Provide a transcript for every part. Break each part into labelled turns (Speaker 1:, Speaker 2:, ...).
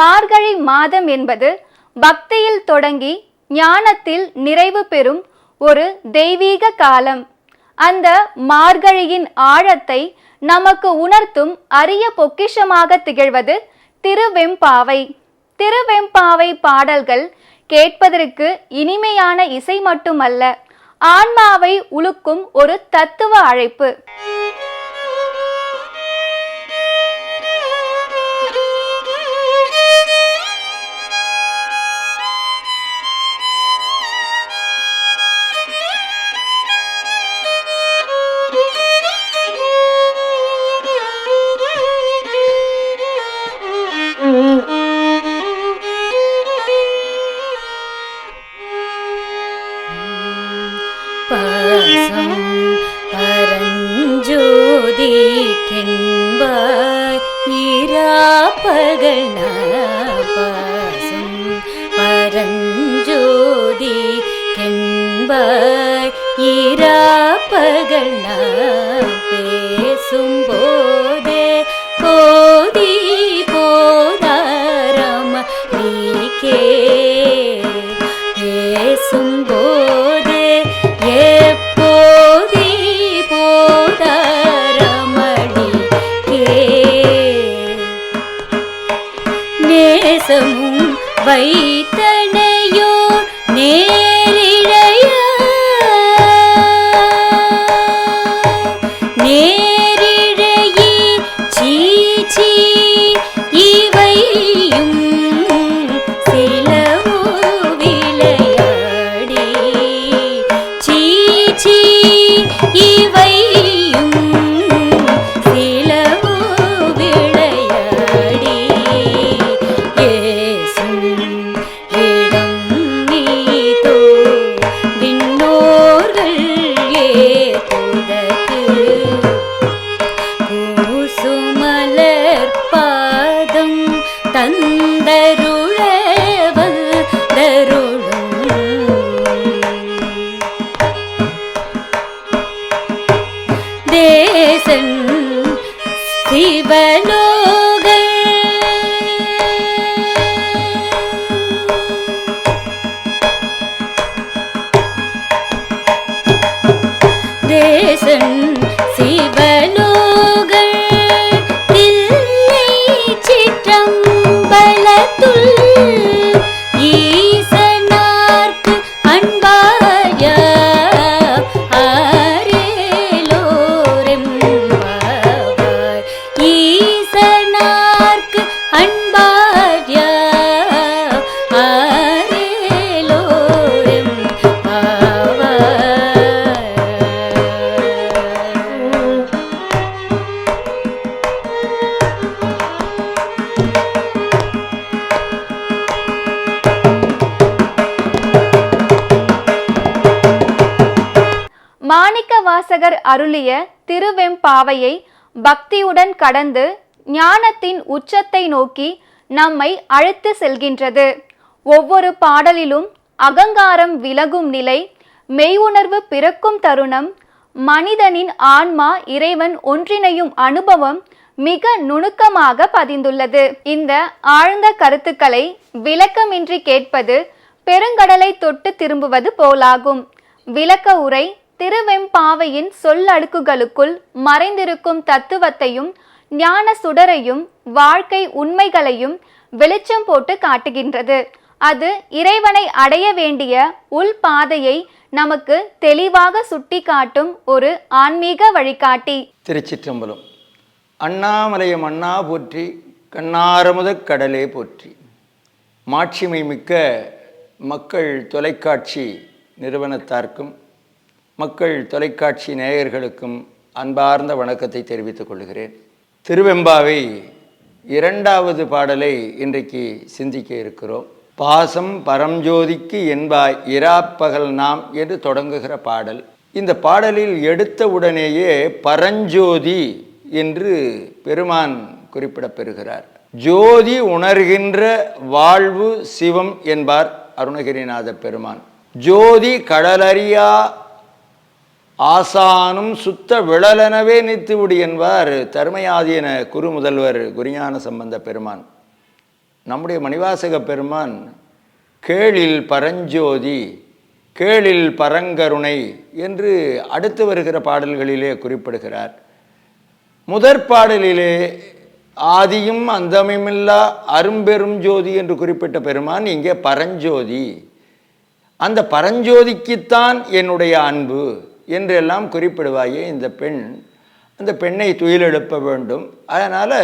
Speaker 1: மார்கழி மாதம் என்பது பக்தியில் தொடங்கி ஞானத்தில் நிறைவு பெறும் ஒரு தெய்வீக காலம். அந்த மார்கழியின் ஆழத்தை நமக்கு உணர்த்தும் அரிய பொக்கிஷமாக திகழ்வது திருவெம்பாவை. திருவெம்பாவை பாடல்கள் கேட்பதற்கு இனிமையான இசை மட்டுமல்ல ஆன்மாவை உலுக்கும் ஒரு தத்துவ அழைப்பு.
Speaker 2: ஈராப்பகல் பேசும் போதே போதி போதாரம நீக்கே. பேசும்போது எப்போதி போதாரமணி நேசமும் வை தேசன் சிவலோகள் தில்லை சிற்றம்பலத்துள் ஈசனார்க்கு அன்பாய ஆரேலோரெம்பாவாய். ஈசனார்க்கு
Speaker 1: மாணிக்க வாசகர் அருளிய திருவெம்பாவையை பக்தியுடன் கடந்து ஞானத்தின் உச்சத்தை நோக்கி நம்மை அழைத்து செல்கின்றது. ஒவ்வொரு பாடலிலும் அகங்காரம் விலகும் நிலை மெய்யுணர்வு பிறக்கும் தருணம் மனிதனின் ஆன்மா இறைவன் ஒன்றிணையும் அனுபவம் மிக நுணுக்கமாக பதிந்துள்ளது. இந்த ஆழ்ந்த கருத்துக்களை விளக்கமின்றி கேட்பது பெருங்கடலை தொட்டு திரும்புவது போலாகும். விளக்க உரை திருவெம்பாவையின் சொல்லடுக்குகளுக்குள் மறைந்திருக்கும் தத்துவத்தையும் ஞான சுடரையும் வாழ்க்கை உண்மைகளையும் வெளிச்சம் போட்டு காட்டுகின்றது. அது இறைவனை அடைய வேண்டிய உள் பாதையை நமக்கு தெளிவாக சுட்டி காட்டும் ஒரு ஆன்மீக வழிகாட்டி.
Speaker 3: திருச்சிற்றம்பலம். அண்ணாமலையம் அண்ணா போற்றி கண்ணாரமுத கடலே போற்றி. மாட்சிமை மிக்க மக்கள் தொலைக்காட்சி நிறுவனத்தார்க்கும் மக்கள் தொலைக்காட்சி நேயர்களுக்கும் அன்பார்ந்த வணக்கத்தை தெரிவித்துக் கொள்கிறேன். திருவெம்பாவை இரண்டாவது பாடலை இன்றைக்கு சிந்திக்க இருக்கிறோம். பாசம் பரஞ்சோதிக்கு என்பாய் இராப்பகல் நாம் என்று தொடங்குகிற பாடல். இந்த பாடலில் எடுத்த உடனேயே பரஞ்சோதி என்று பெருமான் குறிப்பிடப்பெறுகிறார். ஜோதி உணர்கின்ற வாழ்வு சிவம் என்பார் அருணகிரிநாத பெருமான். ஜோதி கடலறியா ஆசானும் சுத்த விழலெனவே நித்துவிடு என்பார் தர்மயாதீன குரு முதல்வர் குருஞான சம்பந்த பெருமான். நம்முடைய மணிவாசக பெருமான் கேளில் பரஞ்சோதி கேளில் பரங்கருணை என்று அடுத்து வருகிற பாடல்களிலே குறிப்பிடுகிறார். முதற் பாடலிலே ஆதியும் அந்தமில்லா அரும்பெரும் ஜோதி என்று குறிப்பிட்ட பெருமான் இங்கே பரஞ்சோதி. அந்த பரஞ்சோதிக்குத்தான் என்னுடைய அன்பு. என்றெல்லாம் குறிப்பிடுவாயே இந்த பெண். அந்த பெண்ணை துயிலெழுப்ப வேண்டும். அதனால்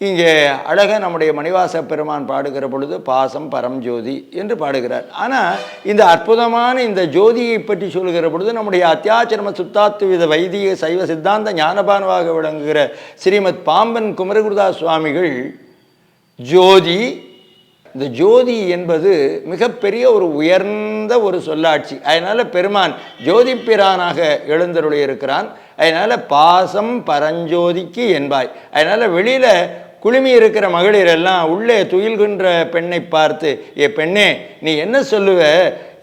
Speaker 3: இங்கே அழக நம்முடைய மணிவாச பெருமான் பாடுகிற பொழுது பாசம் பரஞ்சோதி என்று பாடுகிறார். ஆனால் இந்த அற்புதமான இந்த ஜோதியை பற்றி சொல்லுகிற பொழுது நம்முடைய அத்தியாச்சரம சுத்தாத்துவித வைதிக சைவ சித்தாந்த ஞானபானுவாக விளங்குகிற ஸ்ரீமத் பாம்பன் குமரகுருதாஸ் சுவாமிகள் ஜோதி இந்த ஜோதி என்பது மிகப்பெரிய ஒரு உயர்ந்த ஒரு சொல்லாட்சி. அதனால் பெருமான் ஜோதி பிரானாக எழுந்தருளி இருக்கிறான். அதனால் பாசம் பரஞ்சோதிக்கு என்பாய். அதனால் வெளியில் குழுமி இருக்கிற மகளிர் எல்லாம் உள்ளே துயில்கின்ற பெண்ணை பார்த்து ஏ பெண்ணே நீ என்ன சொல்லுவ?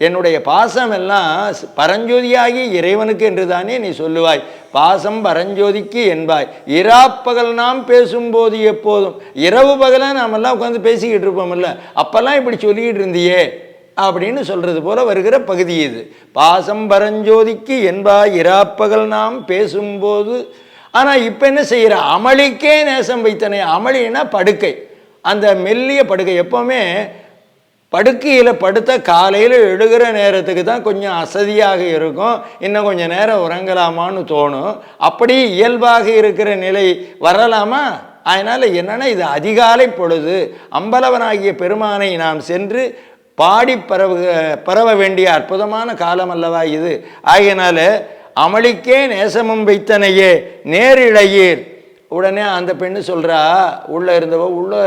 Speaker 3: என்னுடைய பாசம் எல்லாம் பரஞ்சோதியாகி இறைவனுக்கு என்று தானே நீ சொல்லுவாய். பாசம் பரஞ்சோதிக்கு என்பாய். இராப்பகல் நாம் பேசும்போது எப்போதும் இரவு பகலாக நாமெல்லாம் உட்காந்து பேசிக்கிட்டு இருப்போம்ல. அப்போல்லாம் இப்படி சொல்லிக்கிட்டு இருந்தியே அப்படின்னு சொல்றது போல வருகிற பகுதி இது. பாசம் பரஞ்சோதிக்கு என்பாய் இராப்பகல் நாம் பேசும்போது ஆனால் இப்போ என்ன செய்கிற அமளிக்கே நேசம் வைத்தனே. அமளின்னா படுக்கை. அந்த மெல்லிய படுக்கை. எப்போவுமே படுக்கையில் படுத்த காலையில் எழுகிற நேரத்துக்கு தான் கொஞ்சம் அசதியாக இருக்கும். இன்னும் கொஞ்சம் நேரம் உறங்கலாமான்னு தோணும். அப்படி இயல்பாக இருக்கிற நிலை வரலாமா? அதனால் என்னென்னா இது அதிகாலை பொழுது அம்பலவனாகிய பெருமானை நாம் சென்று பாடி பரவு பரவ வேண்டிய அற்புதமான காலம் அல்லவா இது. ஆகையினால அமளிக்கே நேசமும் வைத்தனையே நேரிழையீர். உடனே அந்த பெண்ணு சொல்கிறா உள்ளே இருந்தவ உள்ளே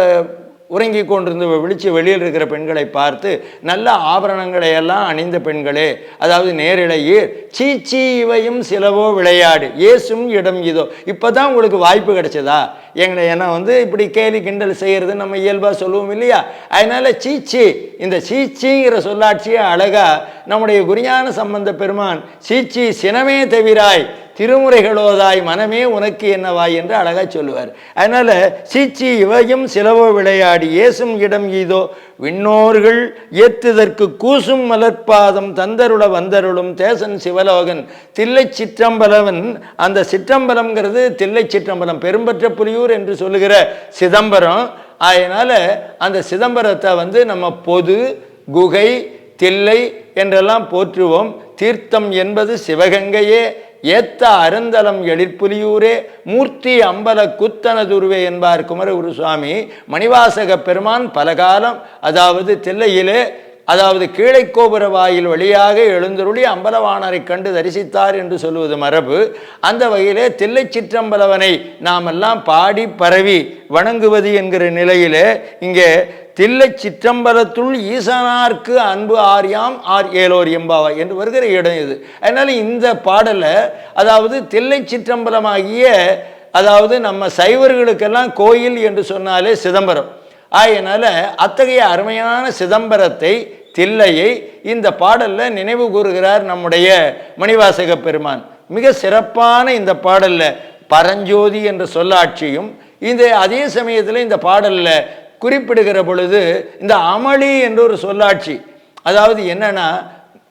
Speaker 3: உறங்கி கொண்டிருந்து விழிச்சு வெளியில் இருக்கிற பெண்களை பார்த்து நல்ல ஆபரணங்களை எல்லாம் அணிந்த பெண்களே அதாவது நேரிழையே சீச்சி இவையும் சிலவோ விளையாடு. ஏசும் இடம் இதோ. இப்போ தான் உங்களுக்கு வாய்ப்பு கிடைச்சதா? எங்களை ஏன்னா வந்து இப்படி கேலி கிண்டல் செய்கிறது நம்ம இயல்பாக சொல்லுவோம் இல்லையா? அதனால சீச்சி இந்த சீச்சிங்கிற சொல்லாட்சியை அழகா நம்முடைய குரியான சம்பந்த பெருமான் சீச்சி சினமே தவிராய் திருமுறைகளோதாய் மனமே உனக்கு என்னவாய் என்று அழகாக சொல்லுவார். அதனால் சீச்சி இவையும் சிலவோ விளையாடி ஏசும் இடம் ஈதோ விண்ணோர்கள் ஏத்துதற்கு கூசும் மலர்பாதம் தந்தருள வந்தருளும் தேசன் சிவலோகன். தில்லை சிற்றம்பலவன் அந்த சிற்றம்பலம்ங்கிறது தில்லை சிற்றம்பலம் பெரும்பற்ற புலியூர் என்று சொல்லுகிற சிதம்பரம். அதனால் அந்த சிதம்பரத்தை வந்து நம்ம பொது குகை தில்லை என்றெல்லாம் போற்றுவோம். தீர்த்தம் என்பது சிவகங்கையே ஏத்த அருந்தலம் எழிற்புலியூரே மூர்த்தி அம்பல குத்தனதுருவே என்பார் குமரகுரு சுவாமி மணிவாசக பெருமான் பல காலம் அதாவது தில்லையிலே அதாவது கீழைக்கோபுர வாயில் வழியாக எழுந்தருளி அம்பலவாணரை கண்டு தரிசித்தார் என்று சொல்வது மரபு. அந்த வகையிலே தில்லை சிற்றம்பலவனை நாமெல்லாம் பாடி பரவி வணங்குவது என்கிற நிலையிலே இங்கே தில்லை சிற்றம்பலத்துள் ஈசனார்க்கு அன்பு ஆர்யாம் ஆர் ஏலோர் எம்பாவா என்று வருகிற இடம் இது. அதனால் இந்த பாடலை அதாவது தில்லை சிற்றம்பலமாகிய அதாவது நம்ம சைவர்களுக்கெல்லாம் கோயில் என்று சொன்னாலே சிதம்பரம். ஆகையினால அத்தகைய அருமையான சிதம்பரத்தை தில்லையை இந்த பாடலில் நினைவு கூறுகிறார் நம்முடைய மணிவாசக பெருமான். மிக சிறப்பான இந்த பாடலில் பரஞ்சோதி என்ற சொல்லாட்சியும் இந்த அதே சமயத்தில் இந்த பாடலில் குறிப்பிடுகிற பொழுது இந்த அமளி என்ற ஒரு சொல்லாட்சி அதாவது என்னன்னா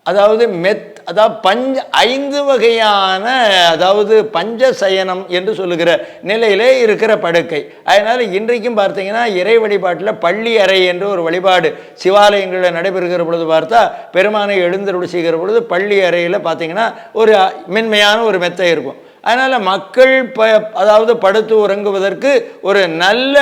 Speaker 3: அதாவது மெத் அதாவது பஞ்ச ஐந்து வகையான அதாவது பஞ்ச சயனம் என்று சொல்லுகிற நிலையிலே இருக்கிற படுக்கை. அதனால் இன்றைக்கும் பார்த்தீங்கன்னா இறை வழிபாட்டில் பள்ளி அறை என்று ஒரு வழிபாடு சிவாலயங்களில் நடைபெறுகிற பொழுது பார்த்தா பெருமானை எழுந்தருள் செய்கிற பொழுது பள்ளி அறையில் பார்த்தீங்கன்னா ஒரு மென்மையான ஒரு மெத்தை இருக்கும். அதனால் மக்கள் ப அதாவது படுத்து உறங்குவதற்கு ஒரு நல்ல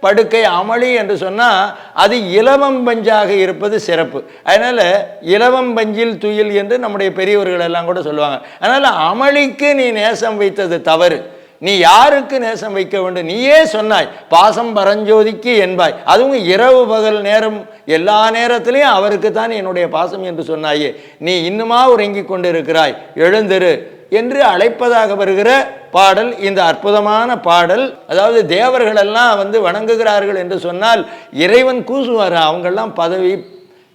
Speaker 3: படுக்கை அமளி என்று சொன்னால் அது இலவம் பஞ்சாக இருப்பது சிறப்பு. அதனால் இலவம் பஞ்சில் துயில் என்று நம்முடைய பெரியவர்கள் எல்லாம் கூட சொல்லுவாங்க. அதனால் அமளிக்கு நீ நேசம் வைத்தது தவறு. நீ யாருக்கு நேசம் வைக்க வேண்டும்? நீயே சொன்னாய் பாசம் பரஞ்சோதிக்கு என்பாய். அதுவும் இரவு பகல் நேரம் எல்லா நேரத்திலையும் அவருக்கு தான் என்னுடைய பாசம் என்று சொன்னாயே. நீ இன்னுமா உறங்கி கொண்டிருக்கிறாய். எழுந்திரு. என்று அழைப்பதாக வருகிற பாடல் இந்த அற்புதமான பாடல் அதாவது தேவர்கள் எல்லாம் வந்து வணங்குகிறார்கள் என்று சொன்னால் இறைவன் கூசுவார்? அவங்கெல்லாம் பதவி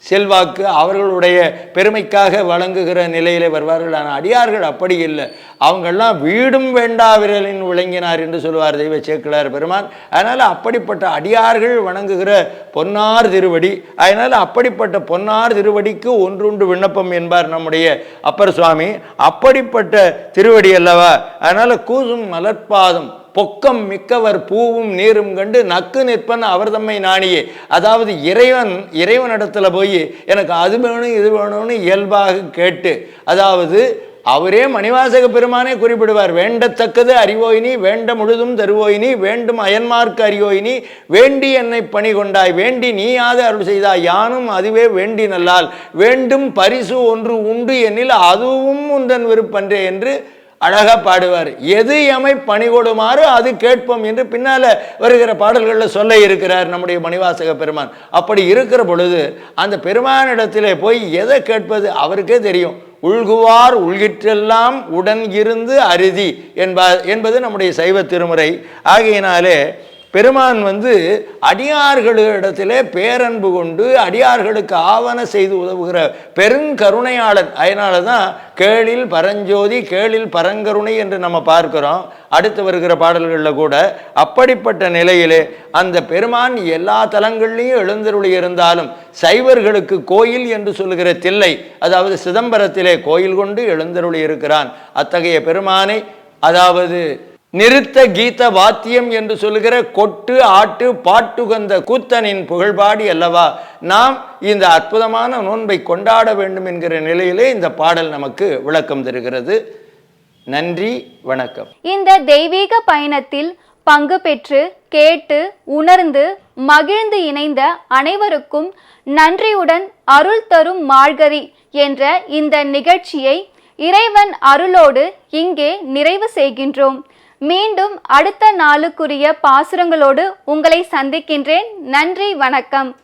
Speaker 3: செல்வாக்கு அவர்களுடைய பெருமைக்காக வழங்குகிற நிலையிலே வருவார்கள். ஆனால் அடியார்கள் அப்படி இல்லை. அவங்கெல்லாம் வீடும் வேண்டா விரலின் விளங்கினார் என்று சொல்லுவார் தெய்வ சேக்கிழார் பெருமான். அதனால் அப்படிப்பட்ட அடியார்கள் வணங்குகிற பொன்னார் திருவடி அதனால் அப்படிப்பட்ட பொன்னார் திருவடிக்கு ஒன்றுண்டு விண்ணப்பம் என்பார் நம்முடைய அப்பர் சுவாமி. அப்படிப்பட்ட திருவடி அல்லவா? அதனால் கூசும் மலர்பாதம் பொக்கம் மிக்கவர் பூவும் நீரும் கண்டு நக்கு நிற்பன் அவர் தம்மை நாணியே. அதாவது இறைவன் இறைவனிடத்துல போய் எனக்கு அது வேணும் இது வேணும்னு இயல்பாக கேட்டு அதாவது அவரே மணிவாசக பெருமானே குறிப்பிடுவார் வேண்டத்தக்கது அறிவோயினி வேண்ட முழுதும் தருவோயினி வேண்டும் அயன்மார்க்கு அறிவோயினி வேண்டி என்னை பணி கொண்டாய் வேண்டி நீயாது அருள் செய்தாய் யானும் அதுவே வேண்டி நல்லால் வேண்டும் பரிசு ஒன்று உண்டு எனில் அதுவும் உந்தன் விருப்பன்றே என்று அழகாக பாடுவார். எது எமை பணி கொடுமாறு அது கேட்போம் என்று பின்னால் வருகிற பாடல்களில் சொல்ல இருக்கிறார் நம்முடைய மணிவாசக பெருமான். அப்படி இருக்கிற பொழுது அந்த பெருமானிடத்திலே போய் எதை கேட்பது அவருக்கே தெரியும். உள்குவார் உள்கிற்றெல்லாம் உடன் இருந்து அருதி என்ப என்பது நம்முடைய சைவ திருமுறை. ஆகையினாலே பெருமான் வந்து அடியார்களிடத்திலே பேரன்பு கொண்டு அடியார்களுக்கு ஆவண செய்து உதவுகிற பெருங்கருணையாளன். அதனால தான் கேளில் பரஞ்சோதி கேளில் பரங்கருணை என்று நம்ம பார்க்கிறோம். அடுத்து வருகிற பாடல்களில் கூட அப்படிப்பட்ட நிலையிலே அந்த பெருமான் எல்லா தலங்கள்லேயும் எழுந்தருளி இருந்தாலும் சைவர்களுக்கு கோயில் என்று சொல்லுகிற தில்லை அதாவது சிதம்பரத்திலே கோயில் கொண்டு எழுந்தருளி இருக்கிறான். அத்தகைய பெருமானை அதாவது நிறுத்த கீத வாத்தியம் என்று சொல்லுகிற கொட்டு ஆட்டு பாட்டுகந்த கூத்தனின் புகழ்பாடி அல்லவா? நாம் இந்த அற்புதமான நோன்பை கொண்டாட வேண்டும் என்கிற நிலையிலே இந்த பாடல் நமக்கு விளக்கம் தருகிறது. நன்றி வணக்கம்.
Speaker 1: இந்த தெய்வீக பயணத்தில் பங்கு பெற்று கேட்டு உணர்ந்து மகிழ்ந்து இணைந்த அனைவருக்கும் நன்றியுடன் அருள் தரும் மார்கரி என்ற இந்த நிகழ்ச்சியை இறைவன் அருளோடு இங்கே நிறைவு செய்கின்றோம். மீண்டும் அடுத்த நாளுக்குரிய பாசுரங்களோடு உங்களை சந்திக்கின்றேன். நன்றி வணக்கம்.